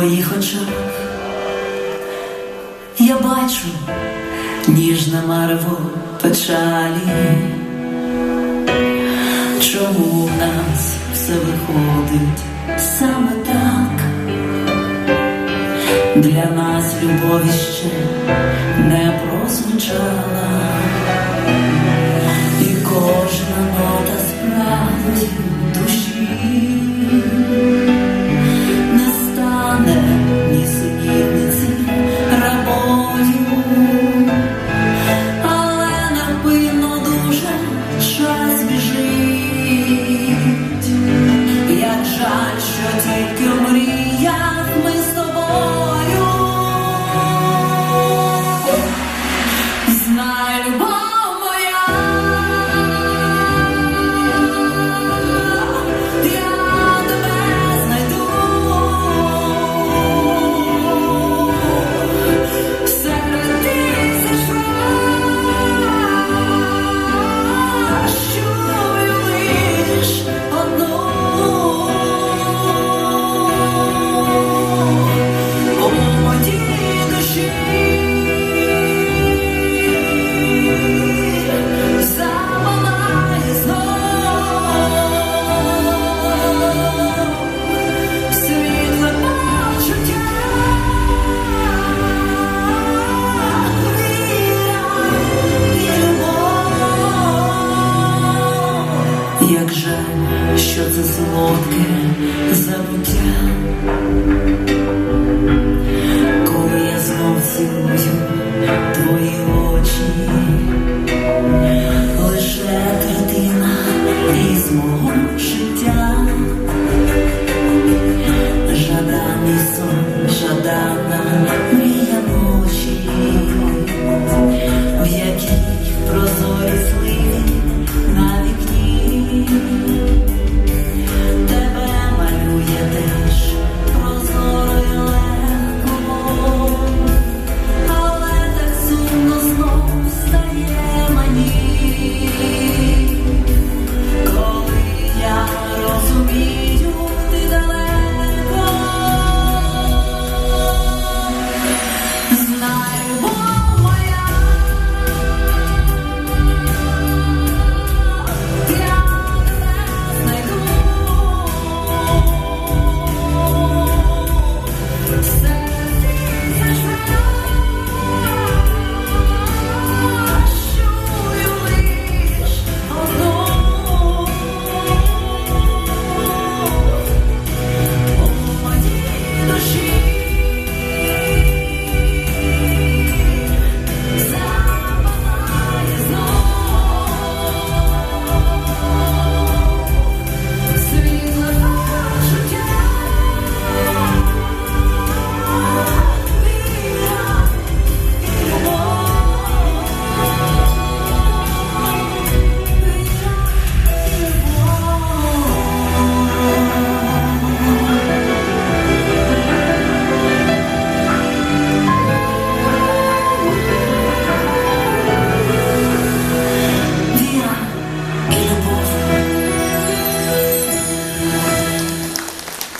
твоїх очах я бачу ніжне марево печалі. Чому в нас все виходить саме так? Для нас любові ще не прозвучала. що це солодке забуття. yeah.